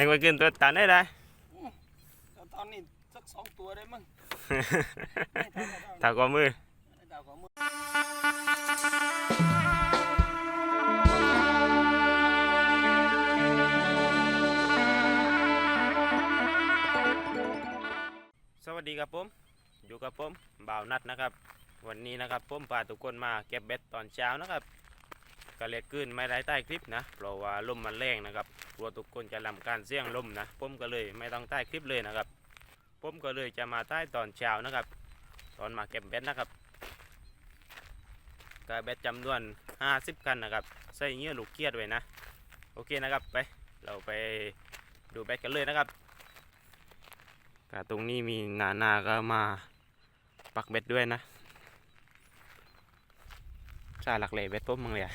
นึกว่าขึ้นตัวตันได้ได้ตอนนี้สักสองตัวได้มั้งถ้ากว่ามือดาวของมือสวัสดีครับผมอยู่กับผมบ่าวนัดนะครับ วันนี้นะครับผมพาทุกคนมาเก็บเบ็ดตอนเช้านะครับก็เลยขึ้นไม่ได้ใต้คลิปนะเพราะว่าลมมันแรงนะครับก ลัวทุกคนจะลำการเสี่ยงลมนะผมก็เลยไม่ต้องใต้คลิปเลยนะครับ ผมก็เลยจะมาใต้ตอนเช้านะครับ ตอนมาเก็บเบ็ดนะครับก็เบ็ดจำนวน 50 กันนะครับ ใส่เงี้ยลูกเกียดไว้นะ โอเคนะครับไปเราไปดูเบ็ดกันเลยนะครับก็ตรงนี้มีนานาก็มาปักเบ็ดด้วยนะชาหลักเล่เบ็ดป้มมังเลยอะ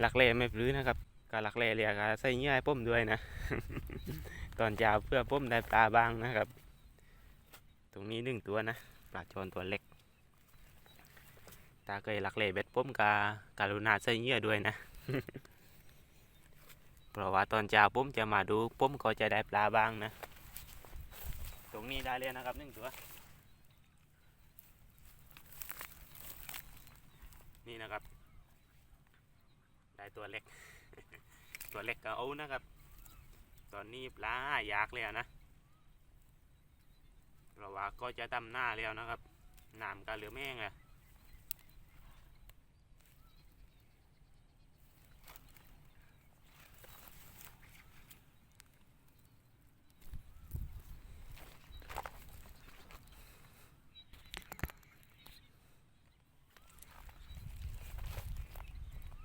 หลักเล่ไม่ปลื้อนะครับ ก็หลักเล่เรียกใส่เงี้ยให้ป้มด้วยนะ ตอนเช้าเพื่อป้มได้ปลาบ้างนะครับ ตรงนี้หนึ่งตัวนะปลาจอนตัวเล็ก ตาเคยหลักเล่เบ็ดป้มกาการุณาใส่เงี้ยด้วยนะ เพราะว่าตอนเช้าป้มจะมาดูป้มก็จะได้ปลาบ้างนะ ตรงนี้ได้เลยนะครับหนึ่งตัวนี่นะครับ ได้ตัวเล็ก ตัวเล็กก็เอานะครับ ตอนนี้ปลาอยากเลยอะนะเพราะว่าก็จะดำหน้าแล้วนะครับน้ำก็เหลือแม่งอะ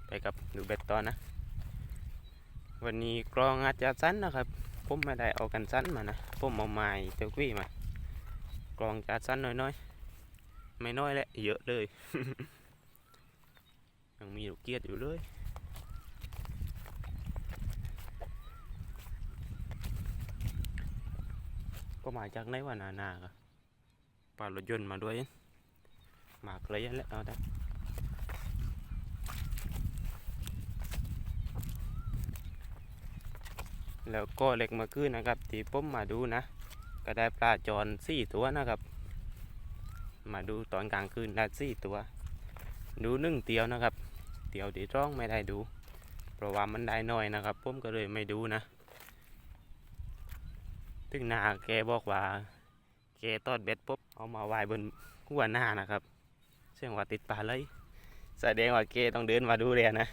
ไปกับดูเบ็ดตอนนะ วันนี้กรองอาจจะสั้นนะครับผมไม่ได้เอากันสั้นมานะผมเอาไม้เจ้ากี้มากรองจะสั้นน้อยๆไม่น้อยแหละเยอะเลย ยังมีลูกเกียดอยู่เลยก็มาจากไหนวะนานาครับปารถยนต์มาด้วย มาเกลยแล้วเอาได้ แล้วก็เล็กมาขึ้นนะครับที่ผมมาดูนะ ก็ได้ปลาจอนสี่ตัวนะครับ มาดูตอนกลางคืนได้สี่ตัว ดูหนึ่งเตียวนะครับ เตียวที่ร้องไม่ได้ดู เพราะว่ามันได้น้อยนะครับผมก็เลยไม่ดูนะถึงนาแกบอกว่าแกตอดเบ็ดปุ๊บเอามาไว้บนหัวหน้านะครับเสียงว่าติดปลาเลยแสดงว่าแกต้องเดินมาดูเลยนะ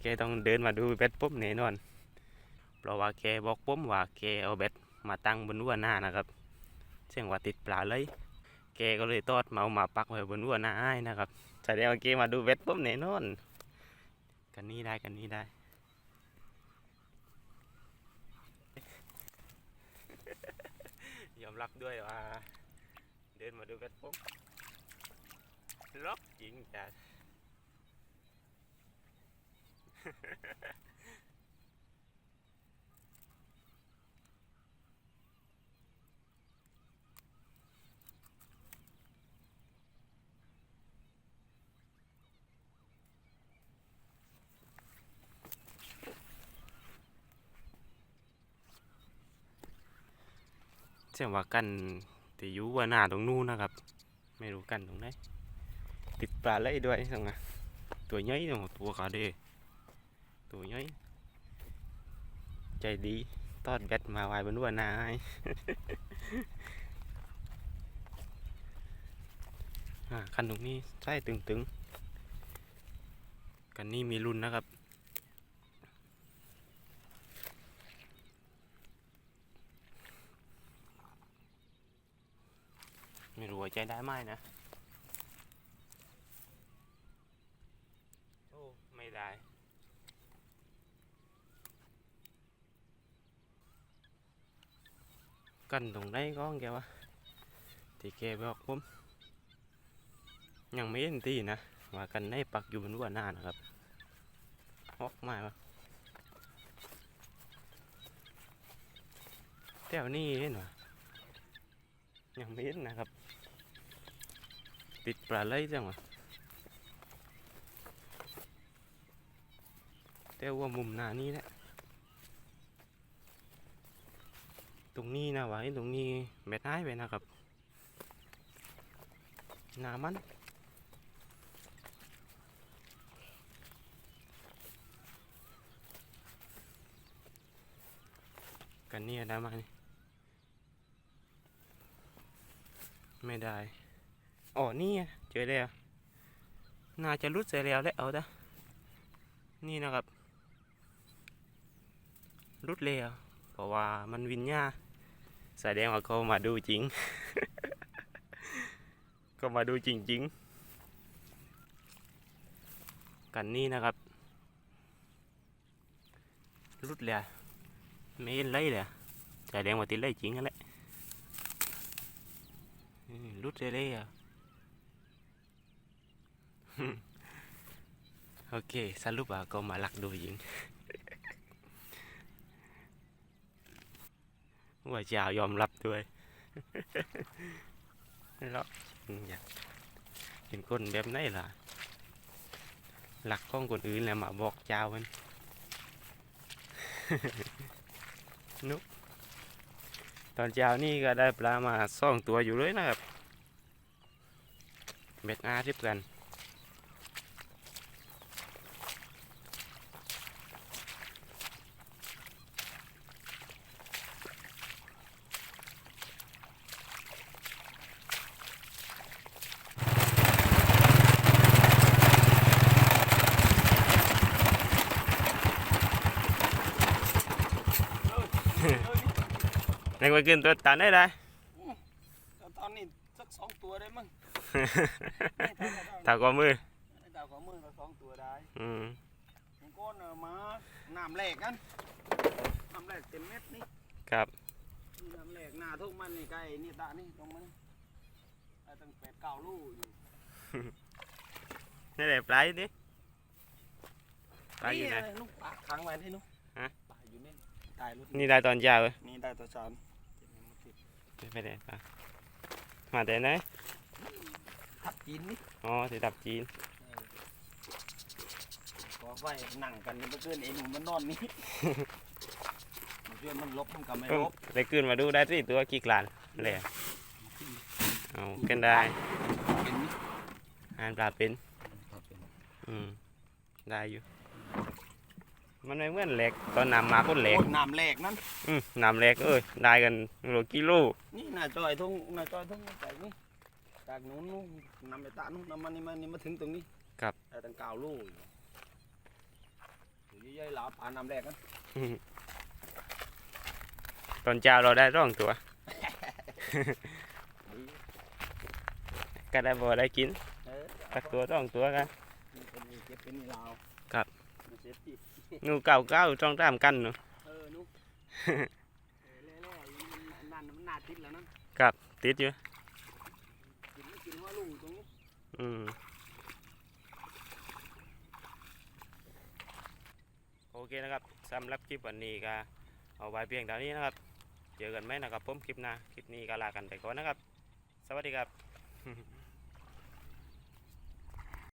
แกต้องเดินมาดูเบ็ดปุ๊บแน่นอน เพราะว่าแกบอกผมว่าแกเอาเบ็ดมาตั้งบนหัวหน้านะครับเสียงว่าติดปลาเลย แกก็เลยตอดเมามาปักไว้บนหัวหน้าอ้นะครับแสดงว่าแกมาดูเบ็ดผมแน่นอน กันนี้ได้กันนี้ได้ยอมรับด้วยว่า เดินมาดูเบ็ดผมล็อกจริงจัด เสียงว่ากันที่อยู่ว่าหน้าตรงนู้นนะครับ ไม่รู้กันตรงไหนติดปลาไหลด้วยสังนะตัวใหญ่ตัวขาเดตัวใหญ่ใจดีตอดแบตมาไว้บนหัวหน้าให้คันตรงนี้ใช่ตึงๆกันนี่มีรุ่นนะครับ ไม่รู้ว่าใจได้ไหมนะ โอ้ ไม่ได้ กันตรงไหนก็แกวะที่แกบอกผมยังไม่เห็นตีนะว่ากันไหนปักอยู่บนหัวหน้านะครับฮอกมาปะแถวนี้เห็นวะยังไม่เห็นนะครับ ติดปลาไหลจังวะแต่ว่ามุมหน้านี้แหละตรงนี้นะวะไอ้ตรงนี้เม็ดหายไปนะครับหนามันกันเนี่ยได้ไหมไม่ได้ อ๋อนี่เจอแล้วน่าจะรุดเสียแล้วแหละเอาด้นี่นะครับรุดแล้วเพราะว่ามันวินญาแสดงว่าเขามาดูจริง ก็มาดูจริง ๆ กันนี่นะครับรุดแล้วไม่เห็นไรเลยแสดงว่าติดไรจริงนั่นแหละรุดเลยอะ โอเค สรุปว่าก็มาหลักดูจริงว่าเจ้ายอมรับด้วยแล้วอยากเป็นคนแบบไหนล่ะ หลักของคนอื่นแล้วมาบอกเจ้ามันนุกตอนเช้านี่ก็ได้ปลามาสองตัวอยู่เลยนะครับเบ็ดอาทิบกัน ในวันกินตัวตันได้ได้แล้วตอนนี้สักสองตัวได้มั้งถากว่ามือไอ้ดาวของมือก็สองตัวได้อืมมันก้นเอามาน้ำแหลกกันน้ำแหลกเต็มเม็ดนี่ครับนี่น้ำแหลกหน้าทุ่งมันนี่ใกล้นี่ตานี่ตรงมันไอ้ตั้งแปดเก้าลูกอยู่นี่แหละปลายดิปลายอยู่ไหนนี่นุ๊กปลาค้างไว้ที่นุ๊กฮะปลาอยู่นี่ ตายรถนี่ได้ตอนเช้าเลยนี่ได้ตัวชานไปไหนปลามาแต่ไหนทับกินนี่อ๋อที่ดับจีนก็ไว้หนังกันนี่เพื่อนเองมันนอนนี่ เพื่อนมันลบมันก็ไม่เอิ่มลบได้ขึ้นมาดูได้ที่ตัวกี่กลานเลยเอากันได้เป็นนี่อ่านปลาเป็น อืมได้อยู่ มันไม่เหมือนแหลกตอนนำมาก็แหลกโอ้ยน้ำแหลกนั่น อืมนำแหลกเอ้ยได้กันโลกิโลนี่น่าจอยทุ่งน่าจอยทุ่งจากนี่จากนู้นนู้นนำไปตานู้นนำมานี่มานี่มาถึงตรงนี้ครับได้ตั้งเก้าลูกอยู่เย่อยๆหลาปลาน้ำแหลกกันอืมตอนเช้าเราได้ร่องตัว ก็ได้บ่ได้กินเออสักตัวร่องตัวกันนี่เป็นนี่เก็บเป็นนี่ลาวครับมันเสร็จ ที่งูเก่าเก้าจ้องตามกันเนาะเออนุเล่ๆมันนั่นมันนาติดแล้วนั่นติดอยู่กินไม่กินว่าลุงตรงนี้อืมโอเคนะครับสำหรับคลิปวันนี้ก็เอาไว้เพียงเท่านี้นะครับ เจอกันไหมนะครับผมคลิปหน้าคลิปนี้ก็ลากันไปก่อนนะครับ สวัสดีครับ